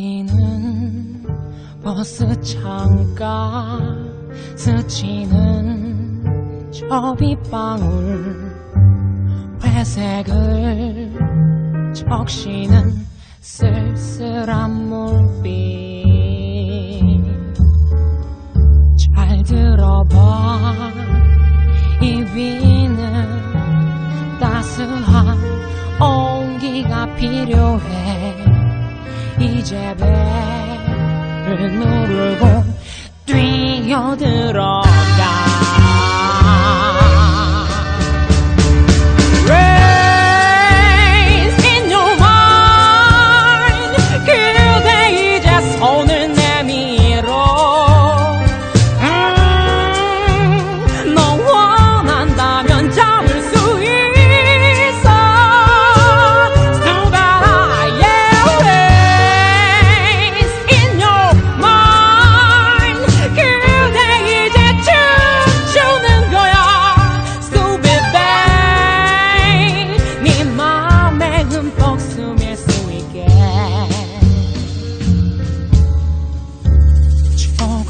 알리는 버스 창가 스치는 저 빗방울 회색을 적시는 쓸쓸한 물빛. 잘 들어봐 이 비는 따스한 온기가 필요해 이제 배를 누르고 뛰어들어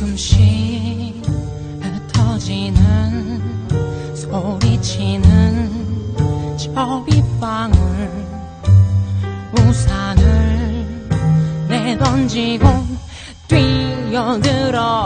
조금씩 흩어지는 소리치는 저 빗방울 우산을 내던지고 뛰어들어가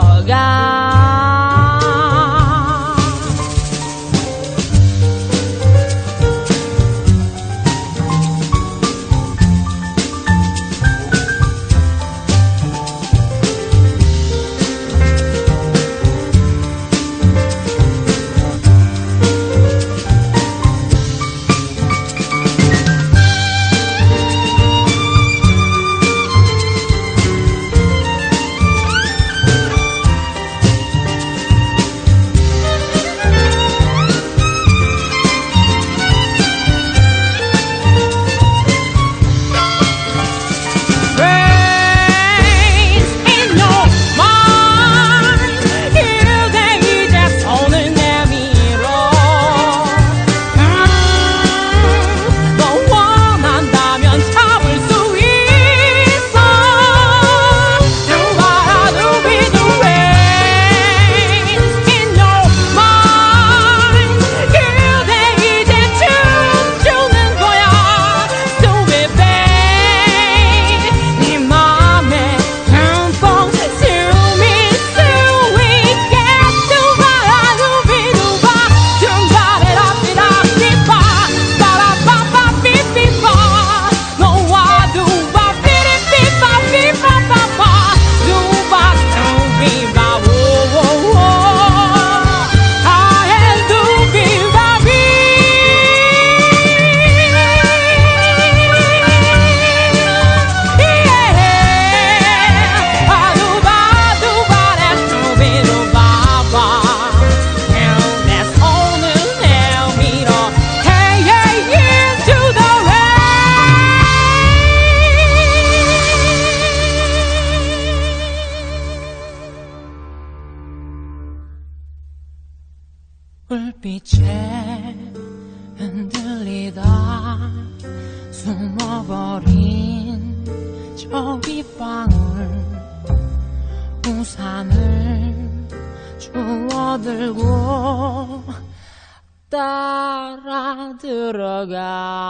불빛에 흔들리다 숨어버린 저 빗방울 우산을 주워들고 따라 들어가